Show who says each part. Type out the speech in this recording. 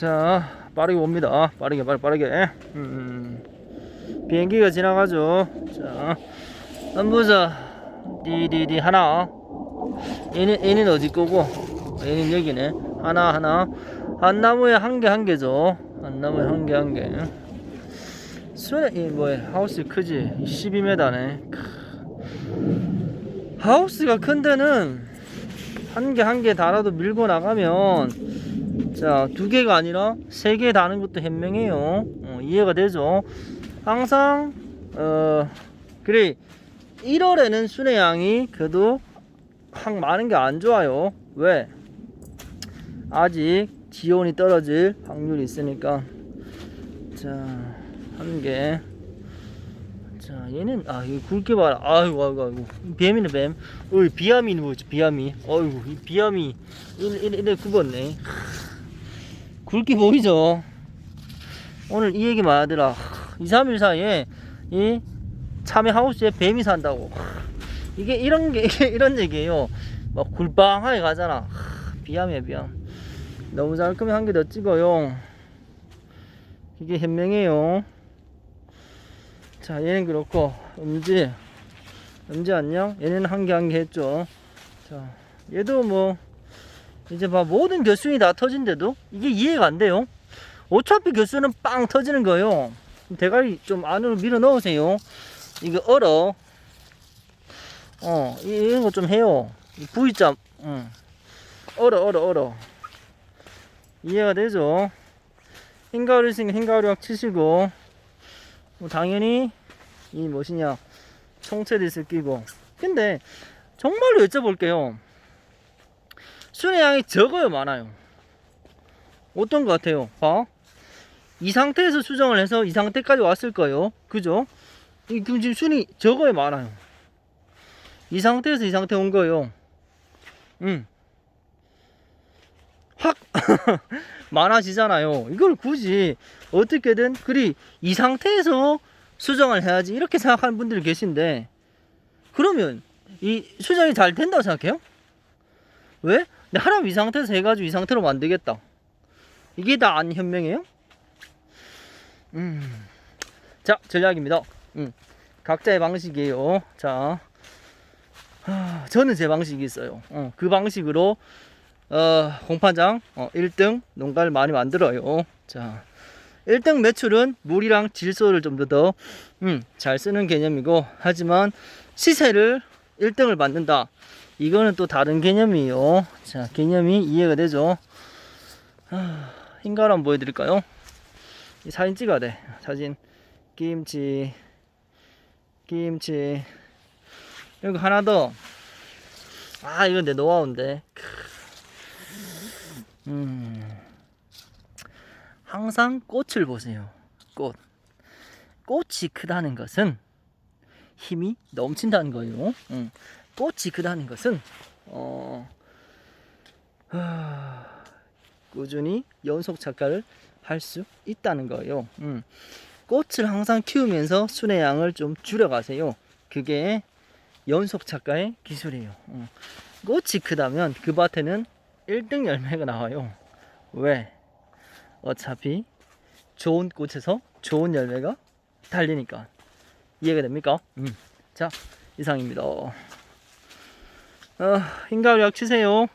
Speaker 1: 자 빠르게 옵니다. 빠르게 빠르게 빠르게. 음, 비행기가 지나가죠. 자 한번 보자. 디디디 하나. 얘는 얘는 어디 거고? 얘는 여기네. 하나 하나. 한 나무에 한 개 한 개죠. 한 나무에 한 개 한개. 수에 이 뭐야? 하우스 크지? 12m네. 하우스가 큰 데는 한 개 한 개 달아도 밀고 나가면 자, 두 개가 아니라 세 개 다는 것도 현명해요. 어, 이해가 되죠? 항상 어 그래 1월에는 순의 양이 그래도 확 많은 게 안 좋아요. 왜? 아직 지온이 떨어질 확률이 있으니까 자, 한 개. 자, 얘는 아, 이거 굵게 봐라. 아이고, 아이고, 아이고. 뱀이네, 뱀. 어이, 비암이는 뭐지? 비암이. 어이구, 이 비암이 이래, 이래 굽었네. 굵게 보이죠? 오늘 이 얘기 많이 하더라. 2, 3일 사이에 이 참외 하우스에 뱀이 산다고. 이게 이런 게 이게 이런 얘기예요. 막 굴빵하게 가잖아. 비암이야 비암. 너무 잘 크면 한개 더 찍어요. 이게 현명해요. 자 얘는 그렇고 음지 음지 안녕. 얘는 한 개 한 개 했죠. 자 얘도 뭐 이제 봐 모든 교수이 다 터진데도 이게 이해가 안 돼요. 어차피 교수는 빵 터지는 거예요. 대가리 좀 안으로 밀어 넣으세요. 이거 얼어. 어, 이- 이런 거 좀 해요. 이 V자, 응. 얼어, 얼어, 얼어. 이해가 되죠? 흰가루 있으니까 흰가루 약 치시고, 뭐 당연히, 이 무엇이냐, 있을 끼고. 근데, 정말로 여쭤볼게요. 순의 양이 적어요, 많아요? 어떤 것 같아요? 봐. 이 상태에서 수정을 해서 이 상태까지 왔을 거예요. 그죠? 이- 그럼 지금 순이 적어요, 많아요? 이 상태에서 이 상태 온 거예요. 음. 확 많아지잖아요. 이걸 굳이 어떻게든 그리 이 상태에서 수정을 해야지 이렇게 생각하는 분들이 계신데 그러면 이 수정이 잘 된다고 생각해요? 왜? 근데 하나님 이 상태에서 해가지고 이 상태로 만들겠다. 이게 다 안 현명해요? 음. 자, 전략입니다. 음. 각자의 방식이에요. 자, 하, 저는 제 방식이 있어요. 어, 그 방식으로 어, 공판장 어, 1등 농가를 많이 만들어요. 자, 1등 매출은 물이랑 질소를 좀 더 더, 음, 잘 쓰는 개념이고, 하지만 시세를 1등을 받는다. 이거는 또 다른 개념이에요. 자, 개념이 이해가 되죠? 하, 흰가루 한번 보여드릴까요? 이 사진 찍어야 돼. 사진. 김치. 김치. 여기 하나 더. 아, 이건 내 노하우인데. 크. 음. 항상 꽃을 보세요. 꽃. 꽃이 크다는 것은 힘이 넘친다는 거예요. 음. 꽃이 크다는 것은 어, 하, 꾸준히 연속 작가를 할 수 있다는 거예요. 음. 꽃을 항상 키우면서 순의 양을 좀 줄여가세요. 그게 연속 작가의 기술이에요. 음. 꽃이 크다면 그 밭에는 1등 열매가 나와요. 왜? 어차피 좋은 꽃에서 좋은 열매가 달리니까. 이해가 됩니까? 음. 자, 이상입니다. 어, 흰가루 약 치세요.